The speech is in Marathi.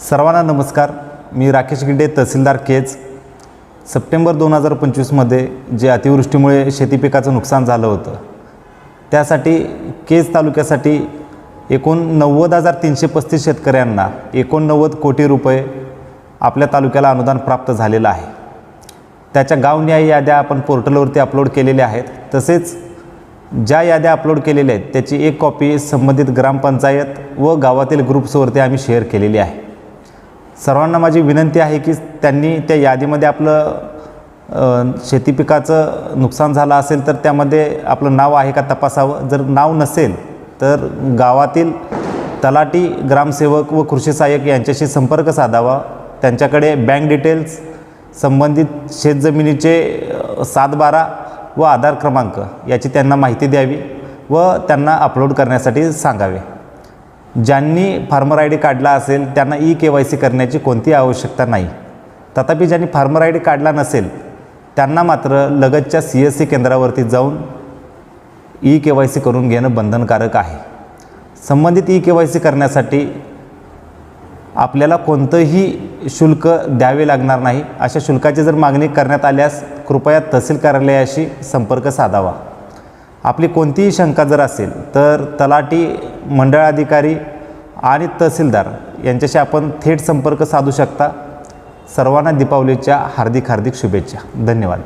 सर्वांना नमस्कार. मी राकेश गिड्डे तहसीलदार केज. सप्टेंबर दोन हजार पंचवीसमध्ये जे अतिवृष्टीमुळे शेती पिकाचं नुकसान झालं होतं त्यासाठी केज तालुक्यासाठी एकूण नव्वद हजार तीनशे पस्तीस शेतकऱ्यांना एकोणनव्वद कोटी रुपये आपल्या तालुक्याला अनुदान प्राप्त झालेलं आहे. त्याच्या गावन्याय याद्या आपण पोर्टलवरती अपलोड केलेल्या आहेत. तसेच ज्या याद्या अपलोड केलेल्या आहेत त्याची एक कॉपी संबंधित ग्रामपंचायत व गावातील ग्रुप्सवरती आम्ही शेअर केलेली आहे. सर्वांना माझी विनंती आहे की त्यांनी त्या यादीमध्ये आपलं शेती पिकाचं नुकसान झालं असेल तर त्यामध्ये आपलं नाव आहे का तपासावं? जर नाव नसेल तर गावातील तलाटी ग्रामसेवक व कृषी सहाय्यक यांच्याशी संपर्क साधावा. त्यांच्याकडे बँक डिटेल्स संबंधित शेतजमिनीचे सातबारा सात बारा व आधार क्रमांक याची त्यांना माहिती द्यावी व त्यांना अपलोड करण्यासाठी सांगावे. ज्यांनी फार्मर आय डी काढला असेल त्यांना ई के वाय सी करण्याची कोणती आवश्यकता नाही. तथापि ज्यांनी फार्मर आय डी काढला नसेल त्यांना मात्र लगतच्या सी एस सी केंद्रावरती जाऊन ई के वाय सी करून घेणं बंधनकारक आहे. संबंधित ई के वाय सी करण्यासाठी आपल्याला कोणतंही शुल्क द्यावे लागणार नाही. अशा शुल्काची जर मागणी करण्यात आल्यास कृपया तहसील कार्यालयाशी संपर्क साधावा. आपली कोणतीही शंका जर असेल तर तलाठी मंडळाधिकारी आणि तहसीलदार यांच्याशी आपण थेट संपर्क साधू शकता. सर्वांना दीपावलीच्या हार्दिक हार्दिक शुभेच्छा. धन्यवाद.